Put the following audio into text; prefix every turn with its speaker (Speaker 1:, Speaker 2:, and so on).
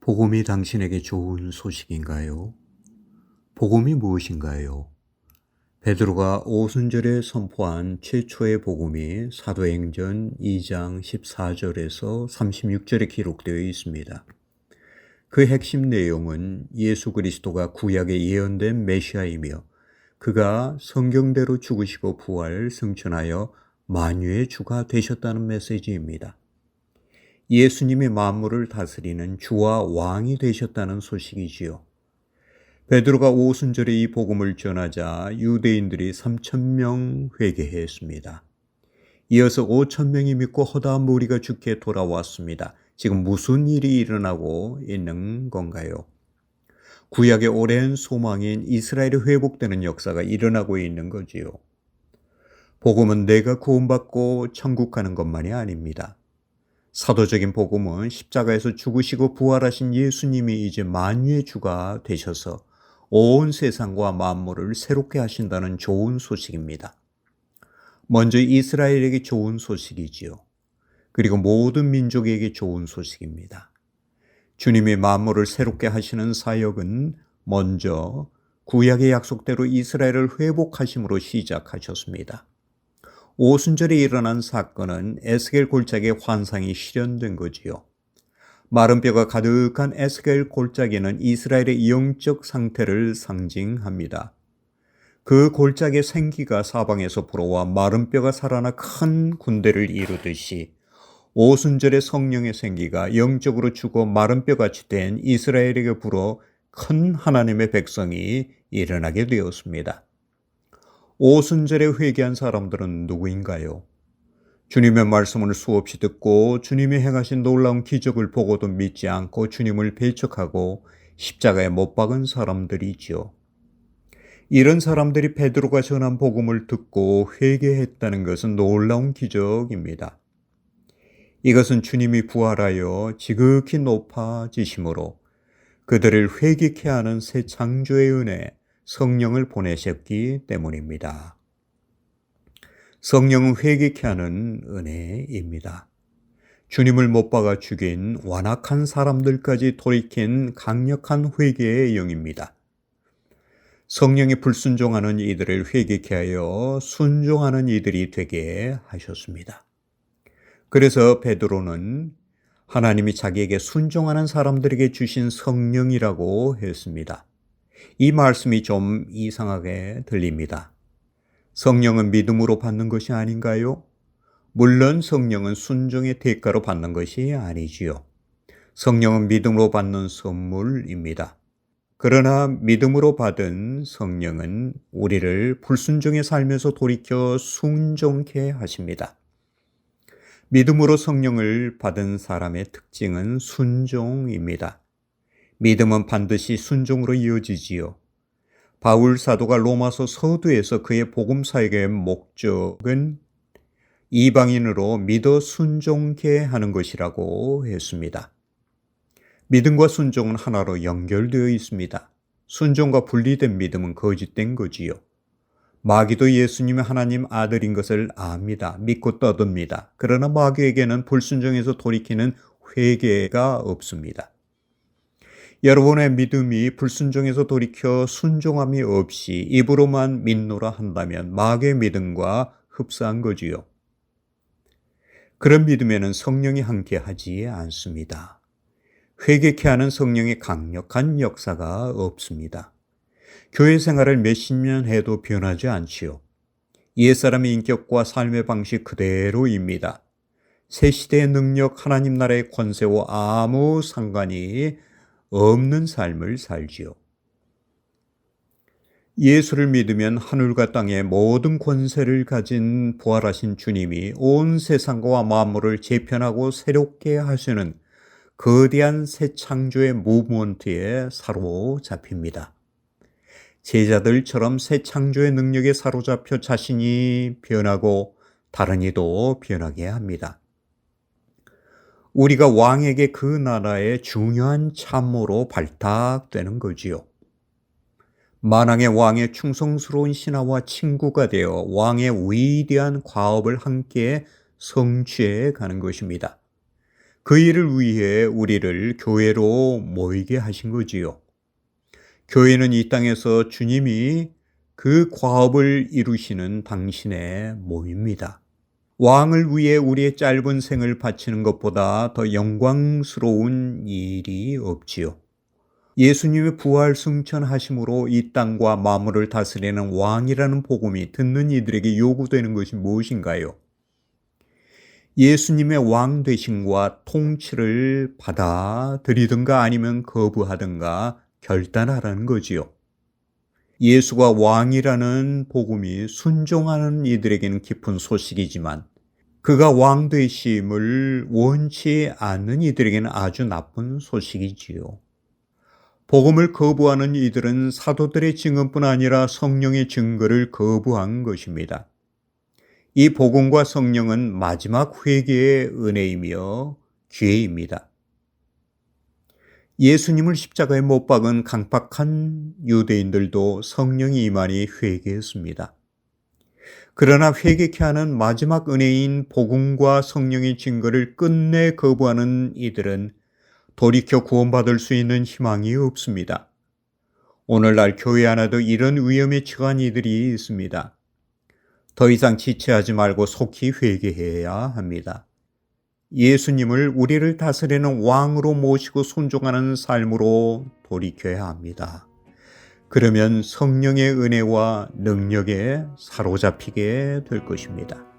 Speaker 1: 복음이 당신에게 좋은 소식인가요? 복음이 무엇인가요? 베드로가 오순절에 선포한 최초의 복음이 사도행전 2장 14절에서 36절에 기록되어 있습니다. 그 핵심 내용은 예수 그리스도가 구약에 예언된 메시아이며 그가 성경대로 죽으시고 부활 승천하여 만유의 주가 되셨다는 메시지입니다. 예수님의 만물을 다스리는 주와 왕이 되셨다는 소식이지요. 베드로가 오순절에 이 복음을 전하자 유대인들이 3천 명 회개했습니다. 이어서 5천 명이 믿고 허다한 무리가 죽게 돌아왔습니다. 지금 무슨 일이 일어나고 있는 건가요? 구약의 오랜 소망인 이스라엘이 회복되는 역사가 일어나고 있는 거지요. 복음은 내가 구원받고 천국 가는 것만이 아닙니다. 사도적인 복음은 십자가에서 죽으시고 부활하신 예수님이 이제 만유의 주가 되셔서 온 세상과 만물을 새롭게 하신다는 좋은 소식입니다. 먼저 이스라엘에게 좋은 소식이지요. 그리고 모든 민족에게 좋은 소식입니다. 주님의 만물을 새롭게 하시는 사역은 먼저 구약의 약속대로 이스라엘을 회복하심으로 시작하셨습니다. 오순절에 일어난 사건은 에스겔 골짜기의 환상이 실현된 거지요. 마른 뼈가 가득한 에스겔 골짜기는 이스라엘의 영적 상태를 상징합니다. 그 골짜기의 생기가 사방에서 불어와 마른 뼈가 살아나 큰 군대를 이루듯이 오순절의 성령의 생기가 영적으로 죽어 마른 뼈같이 된 이스라엘에게 불어 큰 하나님의 백성이 일어나게 되었습니다. 오순절에 회개한 사람들은 누구인가요? 주님의 말씀을 수없이 듣고 주님이 행하신 놀라운 기적을 보고도 믿지 않고 주님을 배척하고 십자가에 못 박은 사람들이지요. 이런 사람들이 베드로가 전한 복음을 듣고 회개했다는 것은 놀라운 기적입니다. 이것은 주님이 부활하여 지극히 높아지심으로 그들을 회개케 하는 새 창조의 은혜, 성령을 보내셨기 때문입니다. 성령은 회개케 하는 은혜입니다. 주님을 못 박아 죽인 완악한 사람들까지 돌이킨 강력한 회개의 영입니다. 성령이 불순종하는 이들을 회개케 하여 순종하는 이들이 되게 하셨습니다. 그래서 베드로는 하나님이 자기에게 순종하는 사람들에게 주신 성령이라고 했습니다. 이 말씀이 좀 이상하게 들립니다. 성령은 믿음으로 받는 것이 아닌가요? 물론 성령은 순종의 대가로 받는 것이 아니지요. 성령은 믿음으로 받는 선물입니다. 그러나 믿음으로 받은 성령은 우리를 불순종의 삶에서 돌이켜 순종케 하십니다. 믿음으로 성령을 받은 사람의 특징은 순종입니다. 믿음은 반드시 순종으로 이어지지요. 바울 사도가 로마서 서두에서 그의 복음 사역의 목적은 이방인으로 믿어 순종케 하는 것이라고 했습니다. 믿음과 순종은 하나로 연결되어 있습니다. 순종과 분리된 믿음은 거짓된 거지요. 마귀도 예수님의 하나님 아들인 것을 압니다. 믿고 떠듭니다. 그러나 마귀에게는 불순종에서 돌이키는 회개가 없습니다. 여러분의 믿음이 불순종에서 돌이켜 순종함이 없이 입으로만 믿노라 한다면 마귀의 믿음과 흡사한 거지요. 그런 믿음에는 성령이 함께하지 않습니다. 회개케 하는 성령의 강력한 역사가 없습니다. 교회 생활을 몇십 년 해도 변하지 않지요. 옛사람의 인격과 삶의 방식 그대로입니다. 새 시대의 능력, 하나님 나라의 권세와 아무 상관이 없는 삶을 살지요. 예수를 믿으면 하늘과 땅의 모든 권세를 가진 부활하신 주님이 온 세상과 만물을 재편하고 새롭게 하시는 거대한 새 창조의 무브먼트에 사로잡힙니다. 제자들처럼 새 창조의 능력에 사로잡혀 자신이 변하고 다른 이도 변하게 합니다. 우리가 왕에게 그 나라의 중요한 참모로 발탁되는 거지요. 만왕의 왕의 충성스러운 신하와 친구가 되어 왕의 위대한 과업을 함께 성취해 가는 것입니다. 그 일을 위해 우리를 교회로 모이게 하신 거지요. 교회는 이 땅에서 주님이 그 과업을 이루시는 당신의 모입니다. 왕을 위해 우리의 짧은 생을 바치는 것보다 더 영광스러운 일이 없지요. 예수님의 부활 승천하심으로 이 땅과 마물을 다스리는 왕이라는 복음이 듣는 이들에게 요구되는 것이 무엇인가요? 예수님의 왕 되심과 통치를 받아들이든가 아니면 거부하든가 결단하라는 거지요. 예수가 왕이라는 복음이 순종하는 이들에게는 깊은 소식이지만 그가 왕 되심을 원치 않는 이들에게는 아주 나쁜 소식이지요. 복음을 거부하는 이들은 사도들의 증언뿐 아니라 성령의 증거를 거부한 것입니다. 이 복음과 성령은 마지막 회개의 은혜이며 기회입니다. 예수님을 십자가에 못 박은 강박한 유대인들도 성령이 임하니 회개했습니다. 그러나 회개케 하는 마지막 은혜인 복음과 성령의 증거를 끝내 거부하는 이들은 돌이켜 구원받을 수 있는 희망이 없습니다. 오늘날 교회 안에도 이런 위험에 처한 이들이 있습니다. 더 이상 지체하지 말고 속히 회개해야 합니다. 예수님을 우리를 다스리는 왕으로 모시고 순종하는 삶으로 돌이켜야 합니다. 그러면 성령의 은혜와 능력에 사로잡히게 될 것입니다.